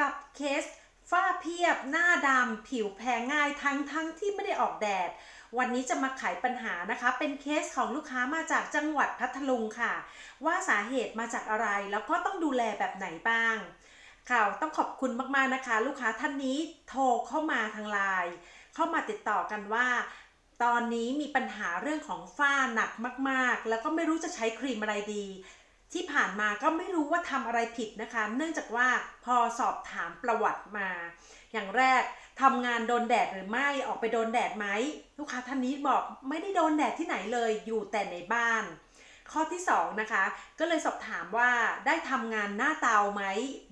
กับเคสฝ้าเพียบ หน้าดำผิวแพ้ง่ายทั้งทั้งที่ไม่ได้ออกแดด วันนี้จะมาไขปัญหานะคะ เป็นเคสของลูกค้ามาจากจังหวัดพัทลุงค่ะ ว่าสาเหตุมาจากอะไรแล้วก็ต้องดูแลแบบไหนบ้างข่าวต้องขอบคุณมากๆนะคะ ลูกค้าท่านนี้โทรเข้ามาทางไลน์เข้ามาติดต่อกันว่าตอนนี้มีปัญหาเรื่องของฝ้าหนักมาก ๆ แล้วก็ไม่รู้จะใช้ครีมอะไรดี ที่ผ่านมาก็ไม่รู้ว่าทำอะไรผิดนะคะ เนื่องจากว่าพอสอบถามประวัติมา อย่างแรกทำงานโดนแดดหรือไม่ออกไปโดนแดดไหมลูกค้าท่านนี้บอกไม่ได้โดนแดดที่ไหนเลยอยู่แต่ในบ้าน ข้อที่สองนะคะก็เลยสอบถามว่าได้ทำงานหน้าเตาไหม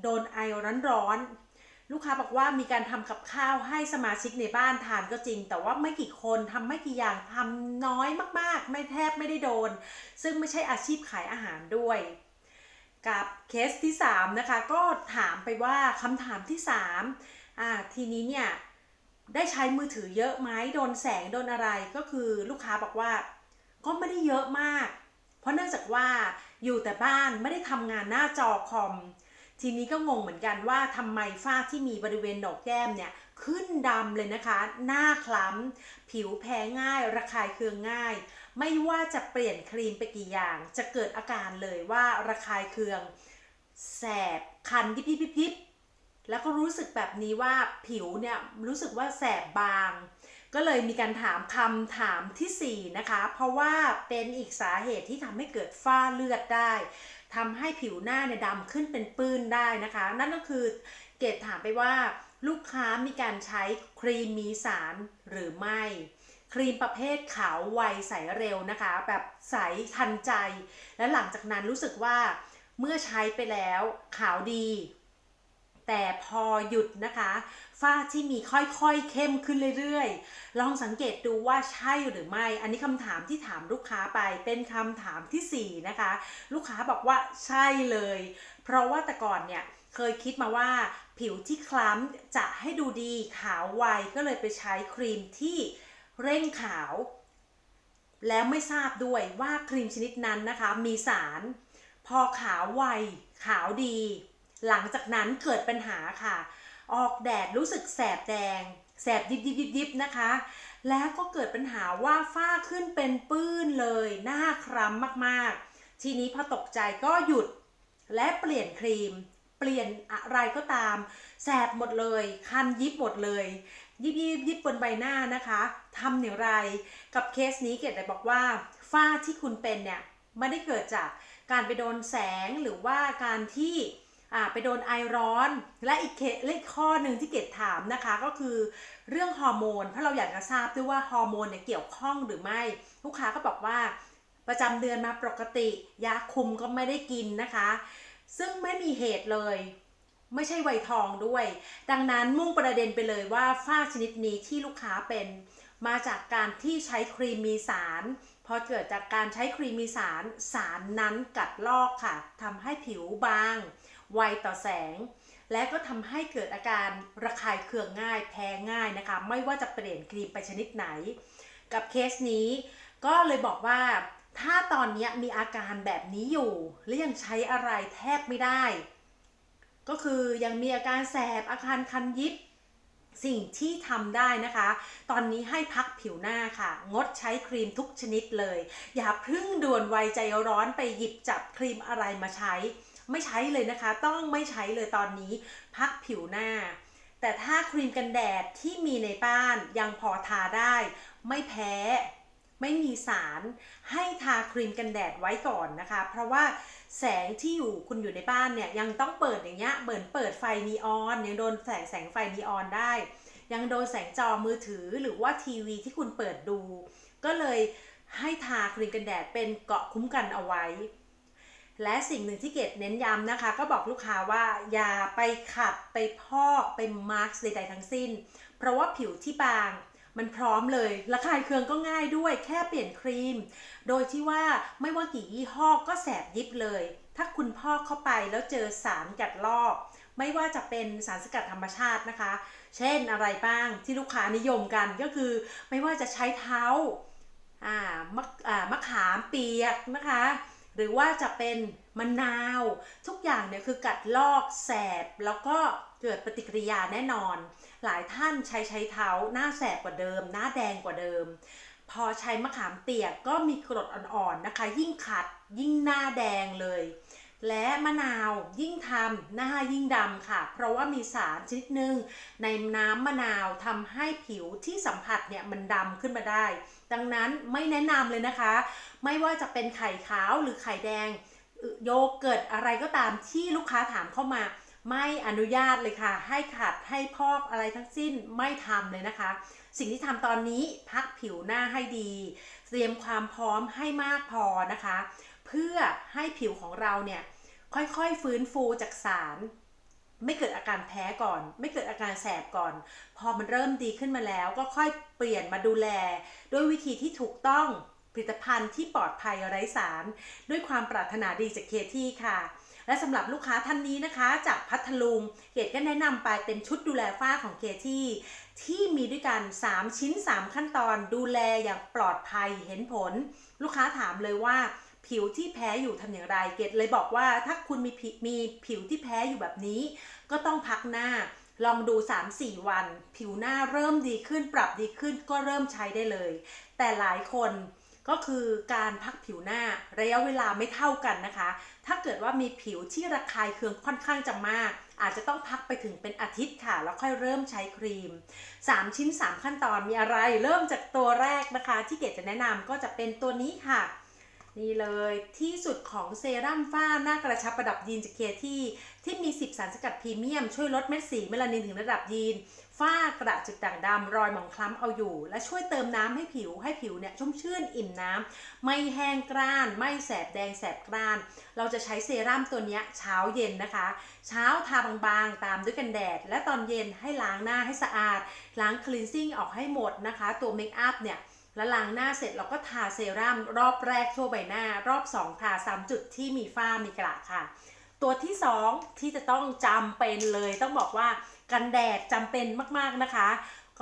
โดนไอร้อนๆ ลูกค้าบอกว่ามีการทำกับข้าวให้สมาชิกในบ้านทานก็จริง แต่ว่าไม่กี่คนทำไม่กี่อย่างทำน้อยมาก ๆ ไม่แทบไม่ได้โดน ซึ่งไม่ใช่อาชีพขายอาหารด้วย กับเคสที่3นะคะก็ถามไปว่าคำถามที่3อ่าทีนี้เนี่ยได้ใช้มือถือเยอะไหมโดนแสงโดนอะไรก็คือลูกค้าบอกว่าก็ไม่ได้เยอะมาก เพราะเนื่องจากว่าอยู่แต่บ้านไม่ได้ทำงานหน้าจอคอม ทีนี้ก็งงเหมือนกันว่าทำไมฝ้าที่มีบริเวณหนกแก้มเนี่ยขึ้นดำเลยนะคะ หน้าคล้ำ ผิวแพ้ง่าย ระคายเคืองง่าย ไม่ว่าจะเปลี่ยนครีมไปกี่อย่าง จะเกิดอาการเลยว่าระคายเคือง แสบ คันยิบยิบยิบยิบแล้วก็รู้สึกแบบนี้ว่าผิวเนี่ยรู้สึกว่าแสบบาง ก็เลยมีการถามคำถามที่ 4 นะคะ เพราะว่าเป็นอีกสาเหตุที่ทำให้เกิดฝ้าเลือดได้ ทำให้ผิวหน้าเนี่ยดำขึ้นเป็นปื้นได้นะคะ นั่นก็คือเกดถามไปว่าลูกค้ามีการใช้ครีมมีสารหรือไม่ ครีมประเภทขาวไวใสเร็วนะคะ แบบใสทันใจ และหลังจากนั้นรู้สึกว่าเมื่อใช้ไปแล้วขาวดี แต่พอหยุดนะคะฝ้าที่มีค่อยๆเข้มขึ้นเรื่อยๆ ลองสังเกตดูว่าใช่หรือไม่ อันนี้คำถามที่ถามลูกค้าไปเป็นคำถามทีสี่ 4 นะคะ ลูกค้าบอกว่าใช่เลย เพราะว่าแต่ก่อนเนี่ยเคยคิดมาว่าผิวที่คล้ำจะให้ดูดีขาวไวก็เลยไปใช้ครีมที่เร่งขาว แล้วไม่ทราบด้วยว่าครีมชนิดนั้นนะคะ มีสาร พอขาวไวขาวดี หลังจากนั้นเกิดปัญหาค่ะ ออกแดดรู้สึกแสบแดง แสบยิบยิบยิบยิบนะคะ แล้วก็เกิดปัญหาว่าฝ้าขึ้นเป็นปื้นเลย หน้าคล้ำมากๆ ทีนี้พอตกใจก็หยุดและเปลี่ยนครีม เปลี่ยนอะไรก็ตาม แสบหมดเลย คันยิบหมดเลย ยิบยิบยิบบนใบหน้านะคะทำอย่างไร กับเคสนี้เกดเลยบอกว่าฝ้าที่คุณเป็นเนี่ยไม่ได้เกิดจากการไปโดนแสงหรือว่าการที่ อ่าไปโดนไอร้อน และอีกเคและอีกข้อหนึ่งที่เกดถามนะคะก็คือเรื่องฮอร์โมน เพราะเราอยากจะทราบด้วยว่าฮอร์โมนเนี่ยเกี่ยวข้องหรือไม่ ลูกค้าก็บอกว่าประจำเดือนมาปกติ ยาคุมก็ไม่ได้กินนะคะ ซึ่งไม่มีเหตุเลย ไม่ใช่ไวยทองด้วย ดังนั้นมุ่งประเด็นไปเลยว่าฝ้าชนิดนี้ที่ลูกค้าเป็นมาจากการที่ใช้ครีมมีสารพอเกิดจากการใช้ครีมมีสารสารนั้นกัดลอกค่ะทำให้ผิวบาง ไวต่อแสง และก็ทำให้เกิดอาการระคายเคืองง่ายแพ้ง่ายนะคะ ไม่ว่าจะเปลี่ยนครีมไปชนิดไหน กับเคสนี้ ก็เลยบอกว่าถ้าตอนนี้มีอาการแบบนี้อยู่ และยังใช้อะไรแทบไม่ได้ ก็คือยังมีอาการแสบอาการคันยิบสิ่งที่ทำได้นะคะ ตอนนี้ให้พักผิวหน้าค่ะ งดใช้ครีมทุกชนิดเลย อย่าเพึ่งด่วนไวใจร้อนไปหยิบจับครีมอะไรมาใช้ ไม่ใช้เลยนะคะ ต้องไม่ใช้เลยตอนนี้พักผิวหน้า แต่ถ้าครีมกันแดดที่มีในบ้านยังพอทาได้ ไม่แพ้ ไม่มีสารให้ทาครีมกันแดดไว้ก่อนนะคะ เพราะว่าแสงที่อยู่คุณอยู่ในบ้านเนี่ยยังต้องเปิดอย่างเงี้ยเหมือนเปิดไฟนีออนยังโดนแสงแสงไฟนีออนได้ ยังโดนแสงจอมือถือหรือว่าทีวีที่คุณเปิดดู ก็เลยให้ทาครีมกันแดดเป็นเกาะคุ้มกันเอาไว้ และสิ่งหนึ่งที่เกดเน้นย้ำนะคะ ก็บอกลูกค้าว่าอย่าไปขัดไปพอกไปมาร์กใดๆทั้งสิ้น เพราะว่าผิวที่บางมันพร้อมเลยระคายเคืองก็ง่ายด้วยแค่เปลี่ยนครีม โดยที่ว่าไม่ว่ากี่ยี่ห้อก็แสบยิบเลย ถ้าคุณพอกเข้าไปแล้วเจอสารกัดลอกไม่ว่าจะเป็นสารสกัดธรรมชาตินะคะ เช่นอะไรบ้างที่ลูกค้านิยมกันก็คือ ไม่ว่าจะใช้เท้าอ่ามะอ่ามะขามเปียกนะคะ หรือว่าจะเป็นมะนาว ทุกอย่างเนี่ยคือกัดลอกแสบ แล้วก็เกิดปฏิกิริยาแน่นอน หลายท่านใช้ใช้เท้าหน้าแสบกว่าเดิม หน้าแดงกว่าเดิม พอใช้มะขามเปียกก็มีกรดอ่อนๆนะคะ ยิ่งขัดยิ่งหน้าแดงเลย และมะนาวยิ่งทำหน้ายิ่งดำค่ะ เพราะว่ามีสารชนิดหนึ่งในน้ำมะนาวทำให้ผิวที่สัมผัสเนี่ยมันดำขึ้นมาได้ ดังนั้นไม่แนะนำเลยนะคะ ไม่ว่าจะเป็นไข่ขาวหรือไข่แดง โยเกิร์ตอะไรก็ตามที่ลูกค้าถามเข้ามา ไม่อนุญาตเลยค่ะ ให้ขัดให้พอกอะไรทั้งสิ้นไม่ทำเลยนะคะ สิ่งที่ทำตอนนี้พักผิวหน้าให้ดี เตรียมความพร้อมให้มากพอนะคะ เพื่อให้ผิวของเราเนี่ย ค่อยๆฟื้นฟูจากสาร ไม่เกิดอาการแพ้ก่อน ไม่เกิดอาการแสบก่อน พอมันเริ่มดีขึ้นมาแล้วก็ค่อยเปลี่ยนมาดูแล ด้วยวิธีที่ถูกต้องผลิตภัณฑ์ที่ปลอดภัยไร้สาร ด้วยความปรารถนาดีจากเคที่ค่ะ และสำหรับลูกค้าท่านนี้นะคะ จากพัทลุงเกดก็แนะนำไปเป็นชุดดูแลฝ้าของเคที่ที่มีด้วยกัน 3 ชิ้น 3 ขั้นตอน ดูแลอย่างปลอดภัยเห็นผล ลูกค้าถามเลยว่า ผิวที่แพ้อยู่ทำอย่างไร เกดเลยบอกว่าถ้าคุณมีผิวมีผิวที่แพ้อยู่แบบนี้ ก็ต้องพักหน้าลองดู 3-4 วัน ผิวหน้าเริ่มดีขึ้นปรับดีขึ้นก็เริ่มใช้ได้เลย แต่หลายคนก็คือการพักผิวหน้าระยะเวลาไม่เท่ากันนะคะ ถ้าเกิดว่ามีผิวที่ระคายเคืองค่อนข้างจะมาก อาจจะต้องพักไปถึงเป็นอาทิตย์ค่ะ แล้วค่อยเริ่มใช้ครีม 3 ชิ้น 3 ขั้นตอนมีอะไร เริ่มจากตัวแรกนะคะ ที่เกดจะแนะนำก็จะเป็นตัวนี้ค่ะ นี่เลยที่สุดของเซรั่มฝ้าหน้ากระชับประดับยีนจากเคที่ ที่มี 10 สารสกัดพรีเมียม ช่วยลดเม็ดสีเมลานินถึงระดับยีน ฝ้ากระจุดด่างดำรอยหมองคล้ำเอาอยู่ และช่วยเติมน้ำให้ผิวให้ผิวเนี่ยชุ่มชื่นอิ่มน้ำ ไม่แห้งกร้าน ไม่แสบแดงแสบกร้าน เราจะใช้เซรั่มตัวนี้เช้าเย็นนะคะ เช้าทาบางๆ ตามด้วยกันแดด และตอนเย็นให้ล้างหน้าให้สะอาด ล้างคลีนซิ่งออกให้หมดนะคะ ตัวเมคอัพเนี่ย แล้วล้างหน้าเสร็จเราก็ทาเซรั่มรอบแรกทั่วใบหน้า รอบ 2 ทาซ้ำจุดที่มีฝ้ามีกระค่ะ ตัวที่ 2 ที่จะต้องจำเป็นเลยต้องบอกว่ากันแดดจำเป็นมากๆนะคะ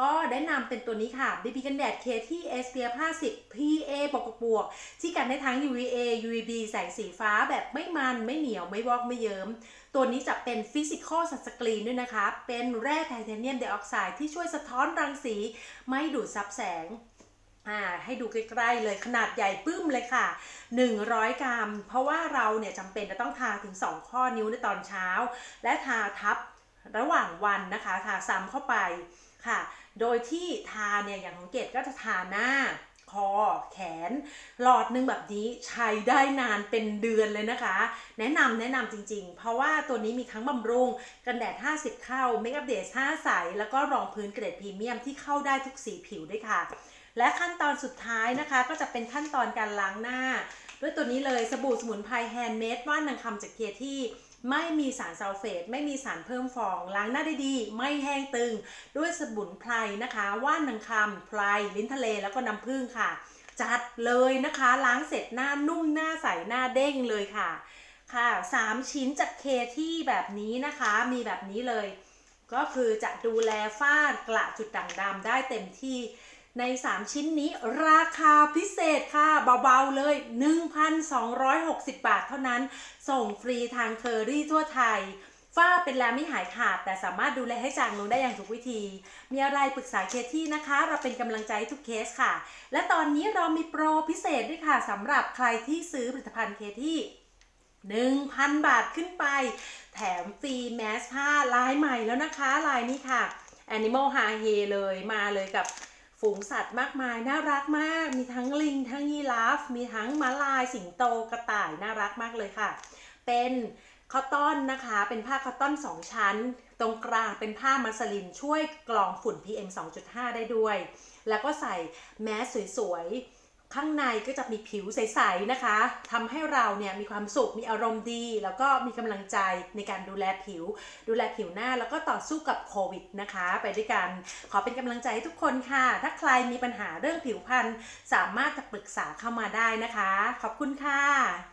ก็แนะนำเป็นตัวนี้ค่ะ BB กันแดดเคที่ SPF 50 PA บวกบวกที่กันได้ทั้ง UVA UVB แสงสีฟ้าแบบไม่มันไม่เหนียวไม่วอกไม่เยิ้มตัวนี้จะเป็นฟิสิกอลสันสกรีนด้วยนะคะ เป็นแร่ไทเทเนียมไดออกไซด์ที่ช่วยสะท้อนรังสี ไม่ดูดซับแสง ให้ดูใกล้ๆเลยขนาดใหญ่ปึ้มเลยค่ะ 100 กรัม เพราะว่าเราเนี่ยจำเป็นจะต้องทาถึง 2 ข้อนิ้วในตอนเช้า และทาทับระหว่างวันนะคะ ทาซ้ำเข้าไปค่ะ โดยที่ทาเนี่ยอย่างของเกดก็จะทาหน้าคอแขน หลอดนึงแบบนี้ใช้ได้นานเป็นเดือนเลยนะคะ แนะนำแนะนำจริงๆ เพราะว่าตัวนี้มีทั้งบำรุง กันแดด 50 เข้า เมคอัพเดส5ใส แล้วก็รองพื้นเกรดพรีเมียมที่เข้าได้ทุกสีผิวด้วยค่ะ และขั้นตอนสุดท้ายนะคะ ก็จะเป็นขั้นตอนการล้างหน้า ด้วยตัวนี้เลยสบู่สมุนไพรแฮนด์เมดว่านนางคำจากเคียที่ไม่มีสารซัลเฟต ไม่มีสารเพิ่มฟอง ล้างหน้าได้ดี ไม่แห้งตึง ด้วยสมุนไพรนะคะ ว่านนางคำไพรลิ้นทะเลแล้วก็น้ำผึ้งค่ะ จัดเลยนะคะ ล้างเสร็จหน้านุ่มหน้าใสหน้าเด้งเลยค่ะค่ะ 3 ชิ้นจากเคที่แบบนี้นะคะมีแบบนี้เลย ก็คือจะดูแลฝ้ากระจุดด่างดำได้เต็มที่ ใน 3 ชิ้นนี้ราคาพิเศษค่ะ เบาๆเลย 1,260 บาทเท่านั้น ส่งฟรีทางเคอรี่ทั่วไทย ฝ้าเป็นแล้วไม่หายขาด แต่สามารถดูแลให้จางลงได้อย่างถูกวิธี มีอะไรปรึกษาเคที่นะคะ เราเป็นกำลังใจทุกเคสค่ะ และตอนนี้เรามีโปรพิเศษด้วยค่ะสำหรับใครที่ซื้อผลิตภัณฑ์เคที่1,000 บาทขึ้นไป แถมฟรีแมสผ้าลายใหม่แล้วนะคะ ลายนี้ค่ะ Animal h a h e เลยมาเลยกับ ฝูงสัตว์มากมายน่ารักมาก มีทั้งลิง ทั้งยีราฟ มีทั้งม้าลาย สิงโต กระต่าย น่ารักมากเลยค่ะ เป็นคอตตอนนะคะ เป็นผ้าคอตตอน 2 ชั้น ตรงกลางเป็นผ้ามัสลินช่วยกรองฝุ่น PM 2.5 ได้ด้วย แล้วก็ใส่แมสสวยๆ ข้างในก็จะมีผิวใสๆนะคะทำให้เราเนี่ยมีความสุข มีอารมณ์ดี แล้วก็มีกำลังใจในการดูแลผิว ดูแลผิวหน้าแล้วก็ต่อสู้กับโควิดนะคะ ไปด้วยกัน ขอเป็นกำลังใจให้ทุกคนค่ะ ถ้าใครมีปัญหาเรื่องผิวพรรณสามารถจะปรึกษาเข้ามาได้นะคะ ขอบคุณค่ะ